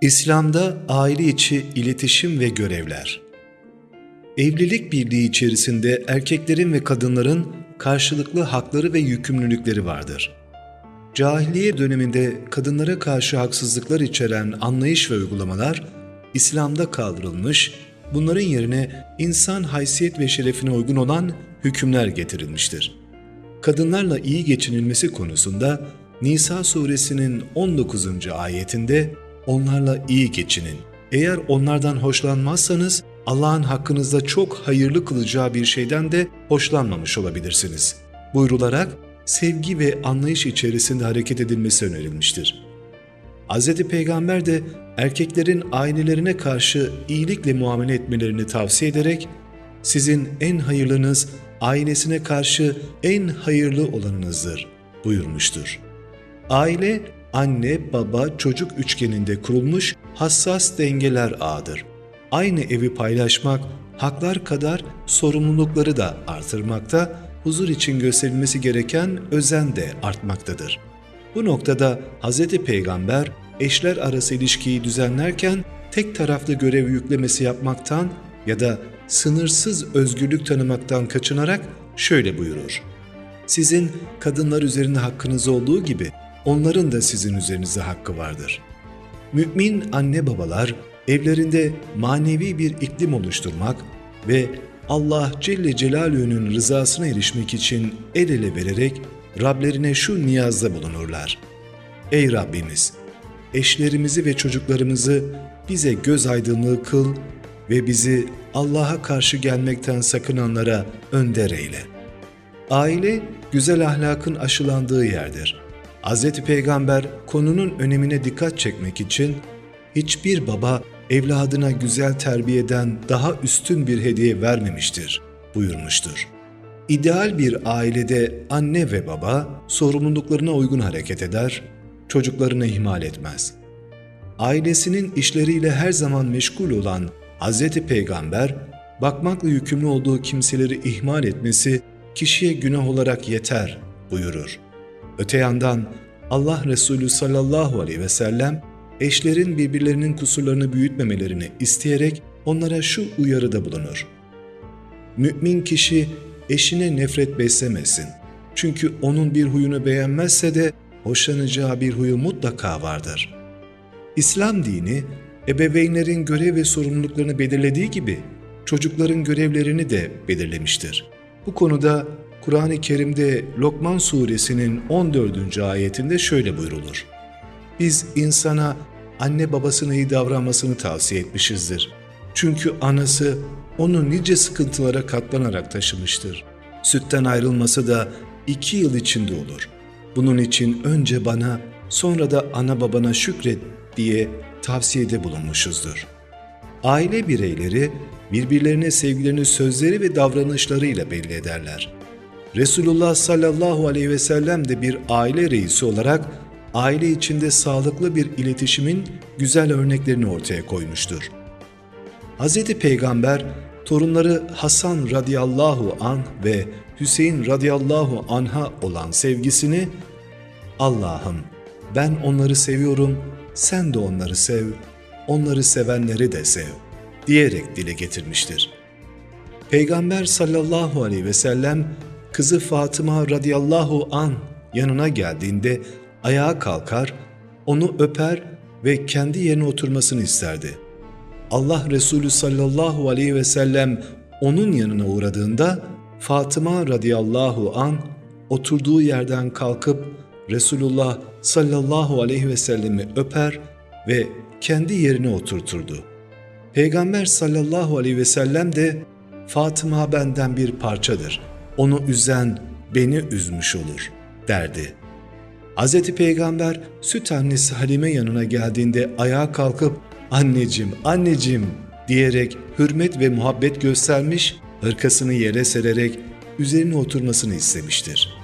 İslam'da aile içi iletişim ve görevler. Evlilik birliği içerisinde erkeklerin ve kadınların karşılıklı hakları ve yükümlülükleri vardır. Cahiliye döneminde kadınlara karşı haksızlıklar içeren anlayış ve uygulamalar İslam'da kaldırılmış, bunların yerine insan haysiyet ve şerefine uygun olan hükümler getirilmiştir. Kadınlarla iyi geçinilmesi konusunda Nisa suresinin 19. ayetinde onlarla iyi geçinin. Eğer onlardan hoşlanmazsanız Allah'ın hakkınızda çok hayırlı kılacağı bir şeyden de hoşlanmamış olabilirsiniz. Buyrularak sevgi ve anlayış içerisinde hareket edilmesi önerilmiştir. Hz. Peygamber de erkeklerin ailelerine karşı iyilikle muamele etmelerini tavsiye ederek sizin en hayırlınız ailesine karşı en hayırlı olanınızdır buyurmuştur. Aile, anne, baba, çocuk üçgeninde kurulmuş hassas dengeler ağıdır. Aynı evi paylaşmak, haklar kadar sorumlulukları da artırmakta, huzur için gösterilmesi gereken özen de artmaktadır. Bu noktada Hz. Peygamber eşler arası ilişkiyi düzenlerken tek taraflı görev yüklemesi yapmaktan ya da sınırsız özgürlük tanımaktan kaçınarak şöyle buyurur. Sizin kadınlar üzerinde hakkınız olduğu gibi onların da sizin üzerinizde hakkı vardır. Mümin anne babalar evlerinde manevi bir iklim oluşturmak ve Allah Celle Celaluhu'nun rızasına erişmek için el ele vererek Rablerine şu niyazda bulunurlar. Ey Rabbimiz! Eşlerimizi ve çocuklarımızı bize göz aydınlığı kıl ve bizi Allah'a karşı gelmekten sakınanlara önder eyle. Aile, güzel ahlakın aşılandığı yerdir. Hz. Peygamber konunun önemine dikkat çekmek için hiçbir baba evladına güzel terbiyeden daha üstün bir hediye vermemiştir buyurmuştur. İdeal bir ailede anne ve baba sorumluluklarına uygun hareket eder, çocuklarını ihmal etmez. Ailesinin işleriyle her zaman meşgul olan Hz. Peygamber, bakmakla yükümlü olduğu kimseleri ihmal etmesi kişiye günah olarak yeter buyurur. Öte yandan Allah Resulü sallallahu aleyhi ve sellem eşlerin birbirlerinin kusurlarını büyütmemelerini isteyerek onlara şu uyarıda bulunur. Mümin kişi eşine nefret beslemesin. Çünkü onun bir huyunu beğenmezse de hoşlanacağı bir huyu mutlaka vardır. İslam dini ebeveynlerin görev ve sorumluluklarını belirlediği gibi çocukların görevlerini de belirlemiştir. Bu konuda Kur'an-ı Kerim'de Lokman suresinin 14. ayetinde şöyle buyrulur. Biz insana anne babasına iyi davranmasını tavsiye etmişizdir. Çünkü anası onu nice sıkıntılara katlanarak taşımıştır. Sütten ayrılması da iki yıl içinde olur. Bunun için önce bana sonra da ana babana şükret diye tavsiyede bulunmuşuzdur. Aile bireyleri birbirlerine sevgilerini sözleri ve davranışlarıyla belli ederler. Resulullah sallallahu aleyhi ve sellem de bir aile reisi olarak aile içinde sağlıklı bir iletişimin güzel örneklerini ortaya koymuştur. Hz. Peygamber torunları Hasan radıyallahu an ve Hüseyin radıyallahu anha olan sevgisini Allah'ım ben onları seviyorum, sen de onları sev, onları sevenleri de sev diyerek dile getirmiştir. Peygamber sallallahu aleyhi ve sellem kızı Fatıma radıyallahu an yanına geldiğinde ayağa kalkar, onu öper ve kendi yerine oturmasını isterdi. Allah Resulü sallallahu aleyhi ve sellem onun yanına uğradığında Fatıma radıyallahu an oturduğu yerden kalkıp Resulullah sallallahu aleyhi ve sellemi öper ve kendi yerine oturturdu. Peygamber sallallahu aleyhi ve sellem de Fatıma benden bir parçadır. Onu üzen beni üzmüş olur derdi. Hz. Peygamber süt annesi Halime yanına geldiğinde ayağa kalkıp anneciğim anneciğim diyerek hürmet ve muhabbet göstermiş, hırkasını yere sererek üzerine oturmasını istemiştir.''